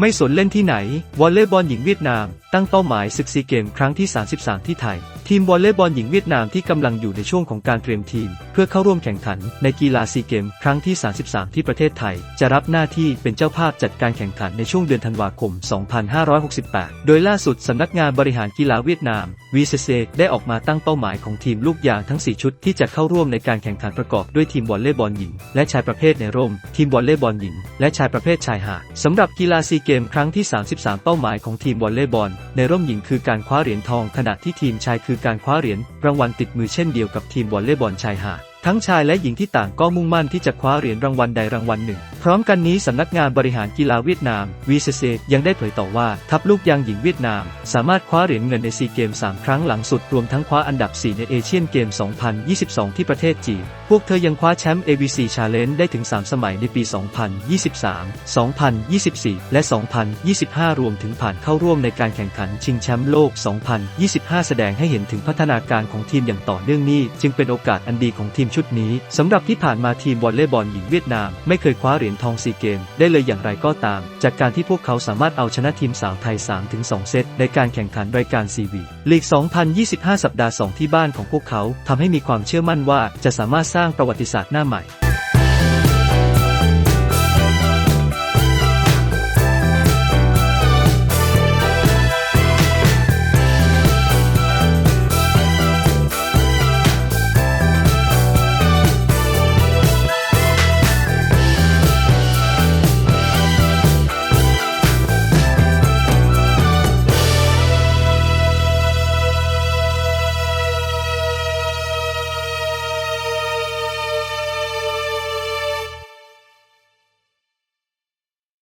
ไม่สนเล่นที่ไหน วอลเลย์บอลหญิงเวียดนาม ตั้งเป้าหมายศึกซีเกมครั้งที่ 33 ที่ไทย ทีมวอลเลย์บอลหญิงเวียดนามที่กำลังอยู่ในช่วงของการเตรียมทีม เพื่อเข้าร่วมแข่งขันในกีฬาซีเกมครั้งที่ 33 ที่ประเทศไทย จะรับหน้าที่เป็นเจ้าภาพจัดการแข่งขันในช่วงเดือนธันวาคม 2568 โดยล่าสุดสำนักงานบริหารกีฬาเวียดนาม VCC ได้ออกมาตั้งเป้าหมายของทีมลูกยางทั้ง 4 ชุดที่จะเข้าร่วมในการแข่งขันประกอบด้วยทีมวอลเลย์บอลหญิง และชายประเภทในร่ม ทีมวอลเลย์บอลหญิง และชายประเภทชายหาดสำหรับกีฬาซีเกมครั้งที่ 33 เป้าหมายของทีมวอลเลย์บอลในร่มหญิงคือการคว้าเหรียญทองขณะที่ทีมชายคือการคว้าเหรียญรางวัลติดมือเช่นเดียวกับทีมวอลเลย์บอลชายหาดทั้งชายและหญิงที่ต่างก็มุ่งมั่นที่จะคว้าเหรียญรางวัลใดรางวัลหนึ่งพร้อมกันนี้สำนักงานบริหารกีฬาเวียดนาม VCC ยังได้เผยต่อว่า ทัพลูกยางหญิงเวียดนาม สามารถคว้าเหรียญเงินในซีเกม3ครั้งหลังสุดรวมทั้งคว้าอันดับ 4 ในเอเชียนเกม 2022 ที่ประเทศจีน พวกเธอยังคว้าแชมป์ ABC Challenge ได้ถึง 3 สมัยในปี 2023 2024 และ 2025 รวมถึงผ่านเข้าร่วมในการแข่งขันชิงแชมป์โลก 2025 แสดงให้เห็นถึงพัฒนาการของทีมอย่างต่อเนื่องนี่จึงเป็นโอกาสอันดีของทีมชุดนี้สำหรับที่ผ่านมาทีมวอลเลย์บอลหญิงเวียดนามไม่เคยคว้าเหรียญทองซีเกม ได้เลยอย่างไรก็ตาม จากการที่พวกเขาสามารถเอาชนะทีมสาวไทย 3-2 เซต ในการแข่งขันรายการซีวีลีก 2025 สัปดาห์ 2 ที่บ้านของพวกเขาทำให้มีความเชื่อมั่นว่าจะสามารถสร้างประวัติศาสตร์หน้าใหม่